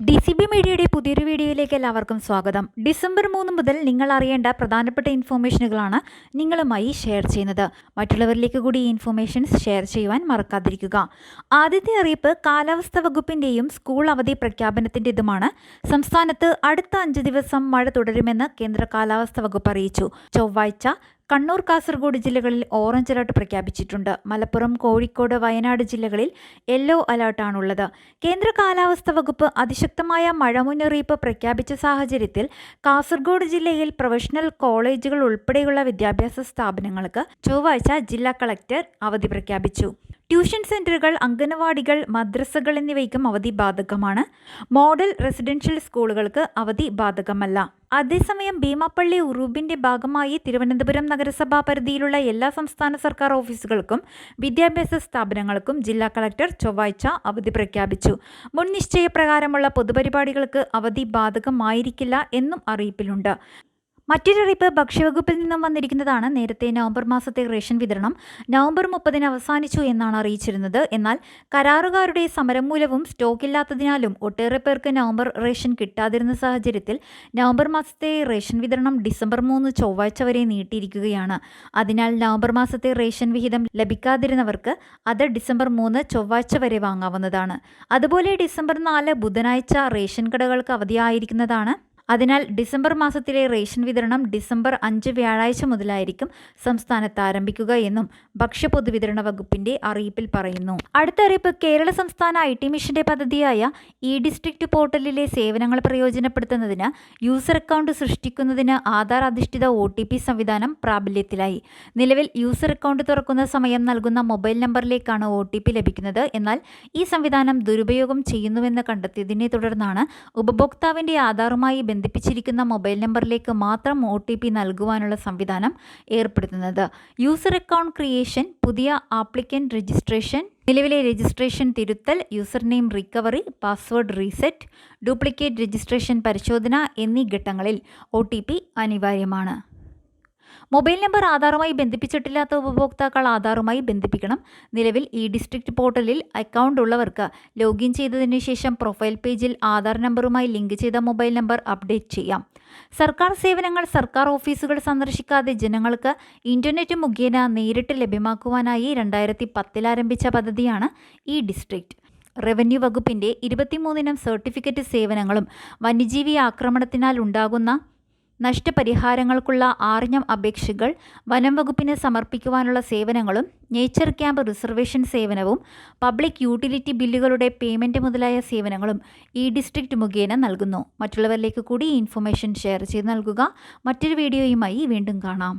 D C B മീഡിയയുടെ പുതിയൊരു വീഡിയോയിലേക്ക് എല്ലാവർക്കും സ്വാഗതം. ഡിസംബർ മൂന്ന് മുതൽ നിങ്ങൾ അറിയേണ്ട പ്രധാനപ്പെട്ട ഇൻഫോർമേഷനുകളാണ് നിങ്ങളുമായി ഷെയർ ചെയ്യുന്നത്. മറ്റുള്ളവരിലേക്ക് കൂടി ഈ ഇൻഫോർമേഷൻസ് ഷെയർ ചെയ്യുവാൻ മറക്കാതിരിക്കുക. ആദ്യത്തെ അറിയിപ്പ് കാലാവസ്ഥ വകുപ്പിന്റെയും സ്കൂൾ അവധി പ്രഖ്യാപനത്തിന്റെതുമാണ് സംസ്ഥാനത്ത് അടുത്ത അഞ്ച് ദിവസം മഴ തുടരുമെന്ന് കേന്ദ്ര കാലാവസ്ഥ വകുപ്പ് അറിയിച്ചു. ചൊവ്വാഴ്ച കണ്ണൂർ കാസർഗോഡ് ജില്ലകളിൽ ഓറഞ്ച് അലർട്ട് പ്രഖ്യാപിച്ചിട്ടുണ്ട്. മലപ്പുറം കോഴിക്കോട് വയനാട് ജില്ലകളിൽ യെല്ലോ അലർട്ടാണുള്ളത്. കേന്ദ്ര കാലാവസ്ഥ വകുപ്പ് അതിശക്തമായ മഴ മുന്നറിയിപ്പ് പ്രഖ്യാപിച്ച സാഹചര്യത്തിൽ കാസർഗോഡ് ജില്ലയിൽ പ്രൊഫഷണൽ കോളേജുകൾ ഉൾപ്പെടെയുള്ള വിദ്യാഭ്യാസ സ്ഥാപനങ്ങൾക്ക് ചൊവ്വാഴ്ച ജില്ലാ കളക്ടർ അവധി പ്രഖ്യാപിച്ചു. ട്യൂഷൻ സെന്ററുകൾ അംഗനവാടികൾ മദ്രസകൾ എന്നിവയ്ക്കും അവധി ബാധകമാണ്. മോഡൽ റെസിഡൻഷ്യൽ സ്കൂളുകൾക്ക് അവധി ബാധകമല്ല. അതേസമയം ഭീമാപ്പള്ളി ഉറൂബിന്റെ ഭാഗമായി തിരുവനന്തപുരം നഗരസഭാ പരിധിയിലുള്ള എല്ലാ സംസ്ഥാന സർക്കാർ ഓഫീസുകൾക്കും വിദ്യാഭ്യാസ സ്ഥാപനങ്ങൾക്കും ജില്ലാ കളക്ടർ ചൊവ്വാഴ്ച അവധി പ്രഖ്യാപിച്ചു. മുൻ നിശ്ചയപ്രകാരമുള്ള പൊതുപരിപാടികൾക്ക് അവധി ബാധകമായിരിക്കില്ല എന്നും അറിയിപ്പിലുണ്ട്. മറ്റൊരു അറിയിപ്പ് ഭക്ഷ്യവകുപ്പിൽ നിന്നും വന്നിരിക്കുന്നതാണ്. നേരത്തെ നവംബർ മാസത്തെ റേഷൻ വിതരണം നവംബർ മുപ്പതിന് അവസാനിച്ചു എന്നാണ് അറിയിച്ചിരുന്നത്. എന്നാൽ കരാറുകാരുടെ സമരം മൂലവും സ്റ്റോക്കില്ലാത്തതിനാലും ഒട്ടേറെ പേർക്ക് നവംബർ റേഷൻ കിട്ടാതിരുന്ന സാഹചര്യത്തിൽ നവംബർ മാസത്തെ റേഷൻ വിതരണം ഡിസംബർ മൂന്ന് ചൊവ്വാഴ്ച വരെ നീട്ടിയിരിക്കുകയാണ്. അതിനാൽ നവംബർ മാസത്തെ റേഷൻ വിഹിതം ലഭിക്കാതിരുന്നവർക്ക് അത് ഡിസംബർ മൂന്ന് ചൊവ്വാഴ്ച വരെ വാങ്ങാവുന്നതാണ്. അതുപോലെ ഡിസംബർ നാല് ബുധനാഴ്ച റേഷൻ കടകൾക്ക് അവധിയായിരിക്കുന്നതാണ് അതിനാൽ ഡിസംബർ മാസത്തിലെ റേഷൻ വിതരണം ഡിസംബർ അഞ്ച് വ്യാഴാഴ്ച മുതലായിരിക്കും സംസ്ഥാനത്ത് ആരംഭിക്കുക എന്നും ഭക്ഷ്യ പൊതുവിതരണ വകുപ്പിന്റെ അറിയിപ്പിൽ പറയുന്നു. അടുത്ത അറിയിപ്പ് കേരള സംസ്ഥാന ഐ ടി മിഷന്റെ പദ്ധതിയായ ഇ ഡിസ്ട്രിക്ട് പോർട്ടലിലെ സേവനങ്ങൾ പ്രയോജനപ്പെടുത്തുന്നതിന് യൂസർ അക്കൗണ്ട് സൃഷ്ടിക്കുന്നതിന് ആധാർ അധിഷ്ഠിത ഒ ടി പി സംവിധാനം പ്രാബല്യത്തിലായി. നിലവിൽ യൂസർ അക്കൗണ്ട് തുറക്കുന്ന സമയം നൽകുന്ന മൊബൈൽ നമ്പറിലേക്കാണ് ഒ ടി പി ലഭിക്കുന്നത്. എന്നാൽ ഈ സംവിധാനം ദുരുപയോഗം ചെയ്യുന്നുവെന്ന് കണ്ടെത്തിയതിനെ തുടർന്നാണ് ഉപഭോക്താവിന്റെ ആധാറുമായി ബന്ധിപ്പിച്ചിരിക്കുന്ന മൊബൈൽ നമ്പറിലേക്ക് മാത്രം ഒ ടി പി നൽകുവാനുള്ള സംവിധാനം ഏർപ്പെടുത്തുന്നത്. യൂസർ അക്കൗണ്ട് ക്രിയേഷൻ പുതിയ ആപ്ലിക്കന്റ് രജിസ്ട്രേഷൻ നിലവിലെ രജിസ്ട്രേഷൻ തിരുത്തൽ user name recovery password reset duplicate registration പരിശോധന എന്നീ ഘട്ടങ്ങളിൽ ഒ അനിവാര്യമാണ്. മൊബൈൽ നമ്പർ ആധാറുമായി ബന്ധിപ്പിച്ചിട്ടില്ലാത്ത ഉപഭോക്താക്കൾ ആധാറുമായി ബന്ധിപ്പിക്കണം. നിലവിൽ ഈ ഡിസ്ട്രിക്ട് പോർട്ടലിൽ അക്കൗണ്ട് ഉള്ളവർക്ക് ലോഗിൻ ചെയ്തതിന് ശേഷം പ്രൊഫൈൽ പേജിൽ ആധാർ നമ്പറുമായി ലിങ്ക് ചെയ്ത മൊബൈൽ നമ്പർ അപ്ഡേറ്റ് ചെയ്യാം. സർക്കാർ സേവനങ്ങൾ സർക്കാർ ഓഫീസുകൾ സന്ദർശിക്കാതെ ജനങ്ങൾക്ക് ഇന്റർനെറ്റ് മുഖേന നേരിട്ട് ലഭ്യമാക്കുവാനായി രണ്ടായിരത്തി പത്തിൽ ആരംഭിച്ച പദ്ധതിയാണ് ഈ ഡിസ്ട്രിക്ട്. റവന്യൂ വകുപ്പിന്റെ ഇരുപത്തിമൂന്നിനം സർട്ടിഫിക്കറ്റ് സേവനങ്ങളും വന്യജീവി ആക്രമണത്തിനാൽ ഉണ്ടാകുന്ന നഷ്ടപരിഹാരങ്ങൾക്കുള്ള ആറിഞ്ഞം അപേക്ഷകൾ വനം വകുപ്പിന് സമർപ്പിക്കുവാനുള്ള സേവനങ്ങളും നേച്ചർ ക്യാമ്പ് റിസർവേഷൻ സേവനവും പബ്ലിക് യൂട്ടിലിറ്റി ബില്ലുകളുടെ പേയ്മെന്റ് മുതലായ സേവനങ്ങളും ഈ ഡിസ്ട്രിക്റ്റ് മുഖേന നൽകുന്നു. മറ്റുള്ളവരിലേക്ക് കൂടി ഇൻഫർമേഷൻ ഷെയർ ചെയ്ത് നൽകുക. മറ്റൊരു വീഡിയോയുമായി വീണ്ടും കാണാം.